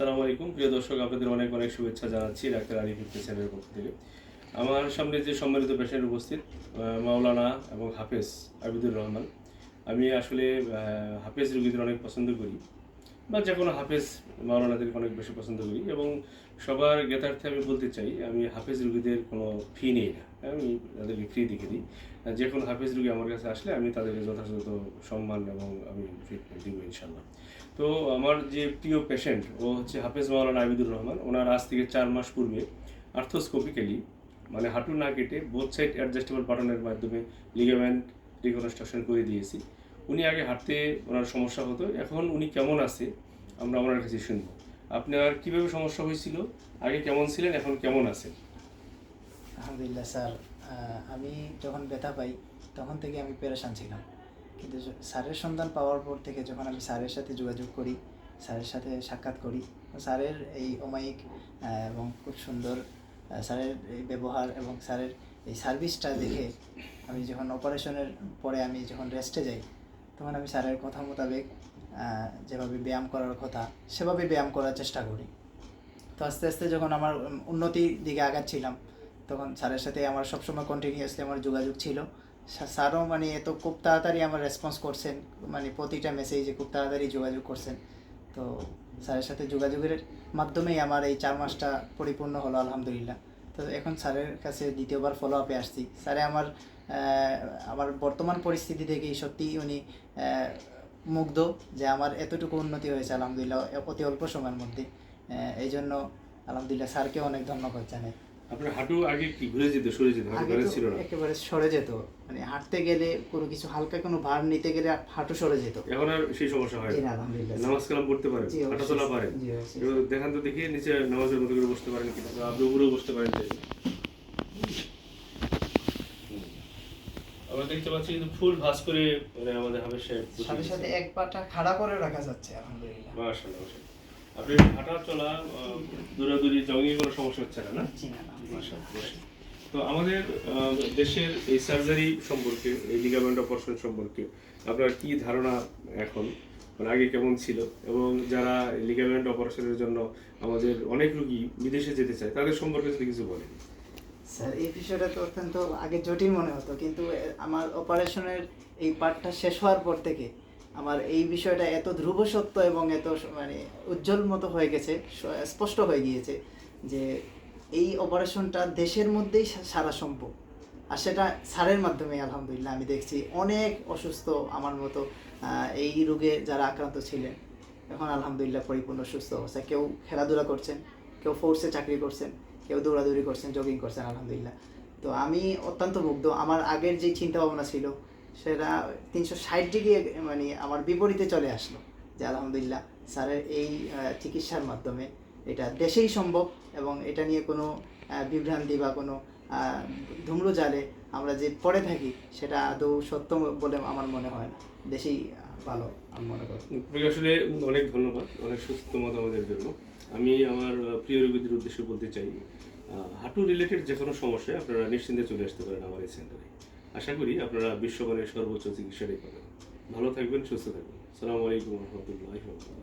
সালাম আলাইকুম। প্রিয় দর্শক, আপনাদের অনেক অনেক শুভেচ্ছা জানাচ্ছি ডাক্তার আলী ফিফটি চ্যানেলের পক্ষ থেকে। আমার সামনে যে সম্মানিত পেশেন্ট উপস্থিত মাওলানা এবং হাফেজ আবিদুর রহমান। আমি আসলে হাফেজ রুগীদের অনেক পছন্দ করি। বা যে কোনো হাফেজ মাওলানাদেরকে অনেক বেশি পছন্দ করি এবং সবার জ্ঞাতার্থে আমি বলতে চাই, আমি হাফেজ রুগীদের কোনো ফি নেই না। আমি তাদেরকে ফ্রি দেখে দিই। যে কোনো হাফেজ রুগী আমার কাছে আসলে আমি তাদেরকে যথাযথ সম্মান এবং আমি ট্রিটমেন্ট দিব ইনশাল্লাহ তো আমার যে প্রিয় পেশেন্ট ও হচ্ছে হাফেজ মাওলানা আবিদুর রহমান। ওনার আজ থেকে চার মাস পূর্বে আর্থোস্কোপিক্যালি মানে হাঁটু না কেটে বোথ সাইড অ্যাডজাস্টেবল বাটনের মাধ্যমে লিগামেন্ট রিকনস্ট্রাকশন করে দিয়েছি। উনি আগে হাঁটতে ওনার সমস্যা হতো, এখন উনি কেমন আছে আমরা ওনার কাছে শুনব। আপনার কীভাবে সমস্যা হয়েছিল? আগে কেমন ছিলেন, এখন কেমন আছেন? আলহামদুলিল্লাহ স্যার আমি যখন ব্যথা পাই, তখন থেকে আমি পেরেশান ছিলাম। কিন্তু স্যারের সন্ধান পাওয়ার পর থেকে যখন আমি স্যারের সাথে যোগাযোগ করি, স্যারের সাথে সাক্ষাৎ করি, স্যারের এই অমায়িক এবং খুব সুন্দর স্যারের এই ব্যবহার এবং স্যারের এই সার্ভিসটা দেখে আমি যখন অপারেশনের পরে আমি যখন রেস্টে যাই তখন আমি স্যারের কথা মোতাবেক যেভাবে ব্যায়াম করার কথা, সেভাবে ব্যায়াম করার চেষ্টা করি। তো আস্তে আস্তে যখন আমার উন্নতির দিকে আগাচ্ছিলাম, তখন স্যারের সাথে আমার সবসময় কন্টিনিউয়াসলি আমার যোগাযোগ ছিল। স্যারও মানে এত খুব তাড়াতাড়ি আমার রেসপন্স করছেন মানে প্রতিটা মেসেজে খুব তাড়াতাড়ি যোগাযোগ করছেন। তো স্যারের সাথে যোগাযোগের মাধ্যমেই আমার এই চার মাসটা পরিপূর্ণ হলো, আলহামদুলিল্লাহ। তো এখন স্যারের কাছে দ্বিতীয়বার ফলো আপে আসছি। স্যারে আমার আমার বর্তমান পরিস্থিতি থেকে সত্যি উনি মুগ্ধ যে আমার এতটুকু উন্নতি হয়েছে আলহামদুলিল্লাহ, অতি অল্প সময়ের মধ্যে। এই জন্য আলহামদুলিল্লাহ স্যারকে অনেক ধন্যবাদ জানাই। আপনার হাঁটু আগে কি? ঘুরে যেত সরে যেত হাঁটু আগে ব্যালেন্স তো ছিল না? একেবারে সরে যেত। মানে হাঁটতে গেলে কোনো কিছু হালকা কোনো ভার নিতে গেলে হাঁটু সরে যেত। এখন আর সেই সমস্যা হয় না। না, আলহামদুলিল্লাহ। নামাজ কালাম পড়তে পারেন হাঁটা চলা পারেন। জি, অবশ্যই। এবার দেখান তো দেখি নিচে নামাজের মতো করে বসতে পারেন কিনা বা আপনি উপরেও বসতে পারেন। আমরা দেখতে পাচ্ছি কিন্তু ফুল ভাস করে মানে আমাদের সাহেব সাথে সাথে এক পাটা খাড়া করে রাখা যাচ্ছে আলহামদুলিল্লাহ। মাশাআল্লাহ। আপনি হাঁটা চলা দৌড়াদৌড়ি জগিং কোনো সমস্যা হচ্ছে না না। তো আমাদের দেশের এই সার্জারি সম্পর্কে এই লিগামেন্ট অপারেশন সম্পর্কে আপনার কি ধারণা এখন? মানে আগে কেমন ছিল? এবং যারা লিগামেন্ট অপারেশনের জন্য আমাদের অনেক রুগী বিদেশে যেতে চায় তাদের সম্পর্কে যদি কিছু বলেন। স্যার এই বিষয়টা তো অত্যন্ত আগে জটিল মনে হতো কিন্তু আমার অপারেশনের এই পার্টটা শেষ হওয়ার পর থেকে আমার এই বিষয়টা এত ধ্রুব সত্য এবং এত মানে উজ্জ্বল মতো হয়ে গেছে স্পষ্ট হয়ে গিয়েছে যে এই অপারেশনটা দেশের মধ্যেই সারা সম্ভব। আর সেটা স্যারের মাধ্যমে, আলহামদুলিল্লাহ, আমি দেখছি অনেক অসুস্থ আমার মতো এই রোগে যারা আক্রান্ত ছিলেন। এখন আলহামদুলিল্লাহ পরিপূর্ণ সুস্থ অবস্থা কেউ খেলাধুলা করছেন, কেউ ফোর্সে চাকরি করছেন, কেউ দৌড়াদৌড়ি করছেন জগিং করছেন, আলহামদুলিল্লাহ। তো আমি অত্যন্ত মুগ্ধ। আমার আগের যে চিন্তা ভাবনা ছিল সেটা তিনশো ষাট ডিগ্রি মানে আমার বিপরীতে চলে আসলো। যে আলহামদুলিল্লাহ স্যারের এই চিকিৎসার মাধ্যমে এটা দেশেই সম্ভব এবং এটা নিয়ে কোনো বিভ্রান্তি বা কোনো আহ, ধুমরো জালে আমরা যে পড়ে থাকি সেটা আদৌ সত্য বলে আমার মনে হয় না। দেশেই ভালো আমি মনে করি। আসলে অনেক ধন্যবাদ অনেক সুস্থ মতামতের জন্য। আমি আমার প্রিয় রোগীদের উদ্দেশ্যে বলতে চাই হাঁটু রিলেটেড যে কোনো সমস্যায় আপনারা নিশ্চিন্তে চলে আসতে পারেন আমার এই সেন্টারে। আশা করি আপনারা বিশ্বমানের সর্বোচ্চ চিকিৎসাটাই পাবেন। ভালো থাকবেন সুস্থ থাকবেন। সালামু আলাইকুম রহমতুল্লাহ